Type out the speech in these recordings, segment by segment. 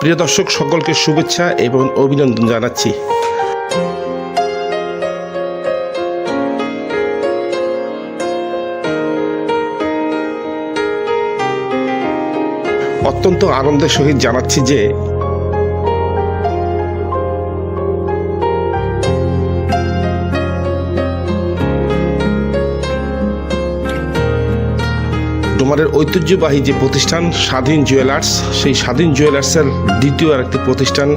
প্রিয় দর্শক সকলকে শুভেচ্ছা এবং অভিনন্দন জানাচ্ছি। অত্যন্ত আনন্দের সহিত জানাচ্ছি যে ডোমারের ঐতিহ্যবাহী যে প্রতিষ্ঠান স্বাধীন জুয়েলার্স, সেই স্বাধীন জুয়েলার্সের দ্বিতীয় আরেকটি প্রতিষ্ঠান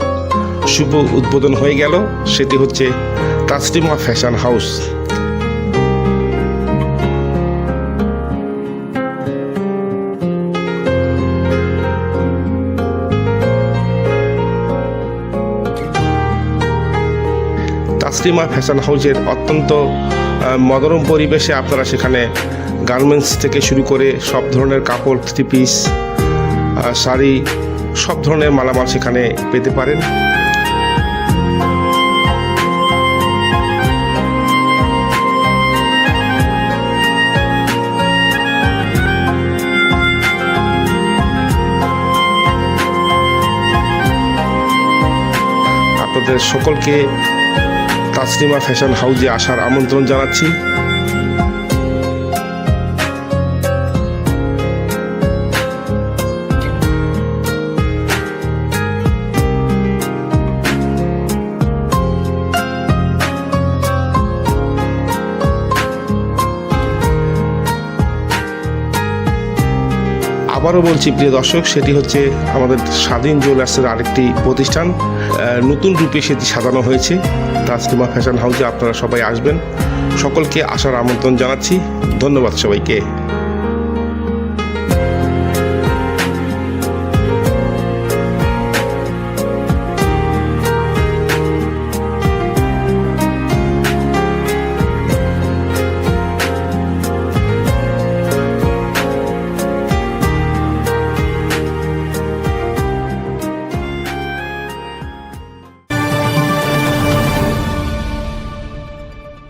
শুভ উদ্বোধন হয়ে গেল, সেটি হচ্ছে Taslima fashion house. Taslima fashion হাউসের অত্যন্ত মনোরম পরিবেশে আপনারা সেখানে গার্মেন্টস থেকে শুরু করে সব ধরনের কাপড় থ্রি পিস শাড়ি, সব ধরনের মালামাল সেখানে পেতে পারেন। আপনাদের সকলকে তাসলিমা ফ্যাশন হাউজে আসার আমন্ত্রণ জানাচ্ছি। আবারও বলছি, প্রিয় দর্শক, সেটি হচ্ছে আমাদের স্বাধীন জুয়েলার্সের আরেকটি প্রতিষ্ঠান। নতুন রূপে সেটি সাজানো হয়েছে। তাসলিমা ফ্যাশন হাউসে আপনারা সবাই আসবেন। সকলকে আসার আমন্ত্রণ জানাচ্ছি। ধন্যবাদ সবাইকে।